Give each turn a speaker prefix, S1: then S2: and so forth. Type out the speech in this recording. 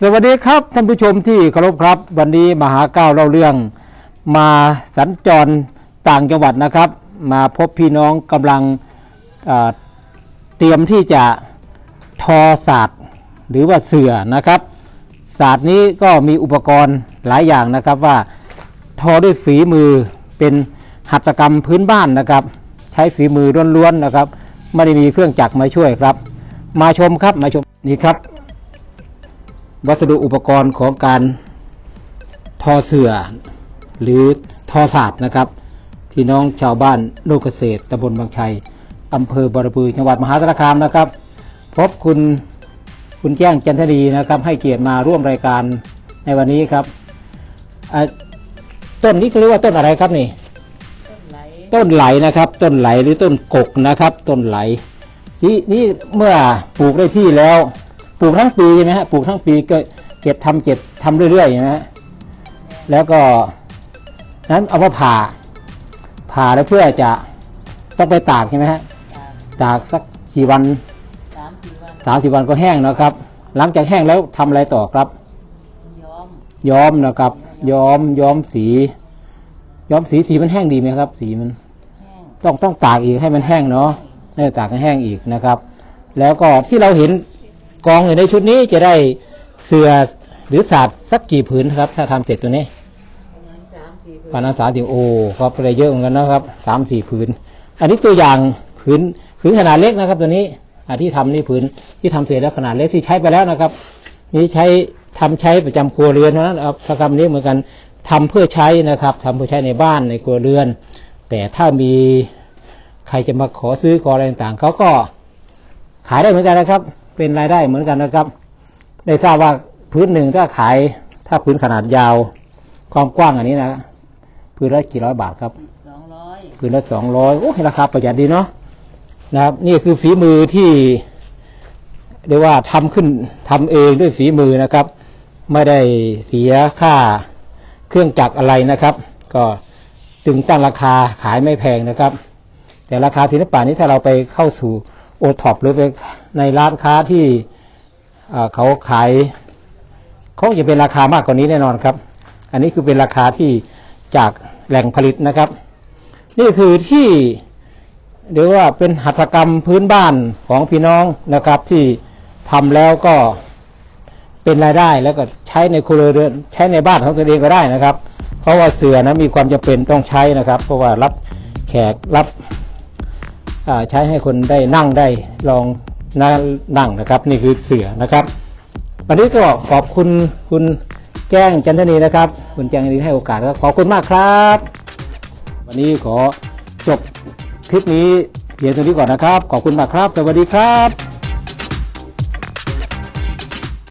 S1: สวัสดีครับท่านผู้ชมที่เคารพครับ วันนี้มหาก้าเล่าเรื่องมาสัญจรต่างจังหวัดนะครับ มาพบพี่น้องกำลังเตรียมที่จะทอศาสตร์หรือว่าเสือนะครับศาสตร์นี้ก็มีอุปกรณ์หลายอย่างนะครับว่าทอด้วยฝีมือเป็นหัตถกรรมพื้นบ้านนะครับ ใช้ฝีมือล้วนๆนะครับ ไม่ได้มีเครื่องจักรมาช่วยครับ มาชมครับมาชมนี่ครับ วัสดุอุปกรณ์ของการทอเสื่อหรือทอศาสตร์นะครับ พี่น้องชาวบ้านโลกเกษตรตำบลบางชัยอำเภอบารบือจังหวัดมหาสารคามนะครับ พบคุณคุณแจ้งจันทดีนะครับ ให้เกียรติมาร่วมรายการในวันนี้ครับอะต้นนี้เขาเรียกว่าต้นอะไรครับนี่
S2: ต้นไหล
S1: ต้นไหลนะครับ ต้นไหลหรือต้นกกนะครับ ต้นไหลนี่นี่เมื่อปลูกได้ที่แล้วป ลูกทั้งปีใช่ไหมฮะปลูกทั้งปีก็เก็บทำเก็บทำเรื่อยๆใช่ไหมฮะแล้วก็นั้นเอามาผ่า ผ่าแล้วเพื่อจะต้องไปตากใช่ไหมฮะ
S2: ตาก
S1: ตากสักสี่วัน
S2: สามสี่วัน
S1: สามสี่วันก็แห้งนะครับ หลังจากแห้งแล้วทำอะไรต่อครับ
S2: ย้อม
S1: ย้อมนะครับ ย้อมย้อมสี ย้อมสีสีมันแห้งดีไหมครับ สีมัน
S2: แห้ง
S1: ต้องต้องตากอีกให้มันแห้งเนาะเออตากให้แห้งอีกนะครับ แล้วก็ที่เราเห็น กองอยู่ในชุดนี้จะได้เสือหรือสาดสักกี่ผืนครับ ถ้าทำเสร็จตัวนี้
S2: ประมาณสามสี่
S1: ปานาสามสิบโอ้ครับได้เยอะเหมือนกันนะครับสามสี่ผืน อันนี้ตัวอย่างผืนผืนขนาดเล็กนะครับ ตัวนี้อ่าที่ทำนี่ผืนที่ทำเสร็จแล้วขนาดเล็กที่ใช้ไปแล้วนะครับ นี่ใช้ทำใช้ประจำครัวเรือนเท่านั้นครับพระกรรมนี้เหมือนกันทำเพื่อใช้นะครับทำเพื่อใช้ในบ้านในครัวเรือน แต่ถ้ามีใครจะมาขอซื้อขออะไรต่างๆเขาก็ขายได้เหมือนกันนะครับ เป็นรายได้เหมือนกันนะครับ ได้ทราบว่าพื้นหนึ่งถ้าขายถ้าพื้นขนาดยาว ความกว้างอันนี้นะพื้นละกี่ร้อยบาทครับ
S2: สองร้อย
S1: พื้นละสองร้อยโอ้ราคาประหยัดดีเนาะนะครับ นี่คือฝีมือที่เรียกว่าทำขึ้นทำเองด้วยฝีมือนะครับ ไม่ได้เสียค่าเครื่องจักรอะไรนะครับ ก็จึงตั้งราคาขายไม่แพงนะครับ แต่ราคาศิลปะนี้ถ้าเราไปเข้าสู่ โอท็อปหรือไปในร้านค้าที่เขาขายเขาจะเป็นราคามากกว่านี้แน่นอนครับ อันนี้คือเป็นราคาที่จากแหล่งผลิตนะครับ นี่คือที่เรียกว่าเป็นหัตถกรรมพื้นบ้านของพี่น้องนะครับ ที่ทำแล้วก็เป็นรายได้แล้วก็ใช้ในครัวเรือนใช้ในบ้านของตัวเองก็ได้นะครับ เพราะว่าเสือนะมีความจำเป็นต้องใช้นะครับ เพราะว่ารับแขกรับ ใช้ให้คนได้นั่งได้ลองนั่งนั่งนะครับ นี่คือเสือนะครับ วันนี้ก็ขอบคุณคุณแจ้งจันทนีนะครับ คุณแจ้งจันทนีให้โอกาสครับขอบคุณมากครับ วันนี้ขอจบคลิปนี้เพียงเท่านี้ก่อนนะครับ ขอบคุณมากครับ สวัสดีครับ